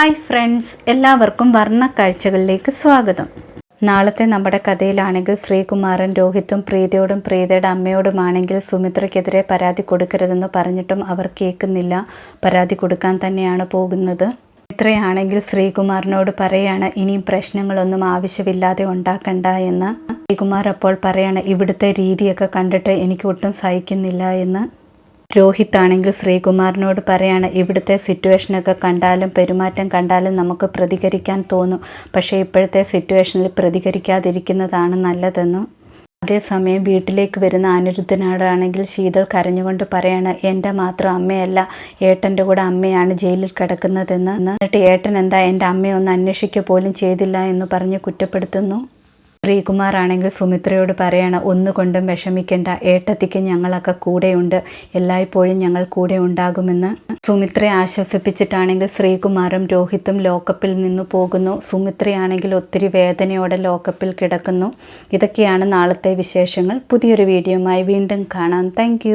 Hi friends എല്ലാവർക്കും വർണ കാഴ്ചകളിലേക്ക് സ്വാഗതം. നാളത്തെ നമ്മുടെ കഥയിലാണെങ്കിൽ ശ്രീകുമാരൻ രോഹിത്തും പ്രീതിയോടും പ്രീതയുടെ അമ്മയോടുമാണെങ്കിൽ സുമിത്രയ്ക്കെതിരെ പരാതി കൊടുക്കരുതെന്ന് പറഞ്ഞിട്ടും അവർ കേൾക്കുന്നില്ല. പരാതി കൊടുക്കാൻ തന്നെയാണ് പോകുന്നത്. ഇത്രയാണെങ്കിൽ ശ്രീകുമാറിനോട് പറയാണ് ഇനിയും പ്രശ്നങ്ങളൊന്നും ആവശ്യമില്ലാതെ ഉണ്ടാക്കണ്ട എന്ന്. ശ്രീകുമാർ അപ്പോൾ പറയാണ് ഇവിടുത്തെ രീതിയൊക്കെ കണ്ടിട്ട് എനിക്ക് ഒട്ടും സഹിക്കുന്നില്ല എന്ന്. രോഹിത് ആണെങ്കിൽ ശ്രീകുമാറിനോട് പറയാണ് ഇവിടുത്തെ സിറ്റുവേഷനൊക്കെ കണ്ടാലും പെരുമാറ്റം കണ്ടാലും നമുക്ക് പ്രതികരിക്കാൻ തോന്നും. പക്ഷേ ഇപ്പോഴത്തെ സിറ്റുവേഷനിൽ പ്രതികരിക്കാതിരിക്കുന്നതാണ് നല്ലതെന്നും അതേസമയം വീട്ടിലേക്ക് വരുന്ന അനിരുദ്ധനോടാണെങ്കിൽ ശീതൾ കരഞ്ഞുകൊണ്ട് പറയാണ് എന്റെ മാത്രം അമ്മയല്ല ഏട്ടന്റെ കൂടെ അമ്മയാണ് ജയിലിൽ കിടക്കുന്നതെന്ന്. എന്നിട്ട് ഏട്ടൻ എന്താ എന്റെ അമ്മയെ ഒന്ന് അന്വേഷിക്കുക പോലും ചെയ്തില്ല എന്ന് പറഞ്ഞ് കുറ്റപ്പെടുത്തുന്നു? ശ്രീകുമാർ ആണെങ്കിൽ സുമിത്രയോട് പറയണം ഒന്നുകൊണ്ടും വിഷമിക്കേണ്ട ഏട്ടത്തിക്ക് ഞങ്ങളൊക്കെ കൂടെയുണ്ട് എല്ലായ്പ്പോഴും ഞങ്ങൾ കൂടെ ഉണ്ടാകുമെന്ന്. സുമിത്രയെ ആശ്വസിപ്പിച്ചിട്ടാണെങ്കിൽ ശ്രീകുമാറും രോഹിത്തും ലോക്കപ്പിൽ നിന്നു പോകുന്നു. സുമിത്രയാണെങ്കിൽ ഒത്തിരി വേദനയോടെ ലോക്കപ്പിൽ കിടക്കുന്നു. ഇതൊക്കെയാണ് നാളത്തെ വിശേഷങ്ങൾ. പുതിയൊരു വീഡിയോയുമായി വീണ്ടും കാണാം. താങ്ക്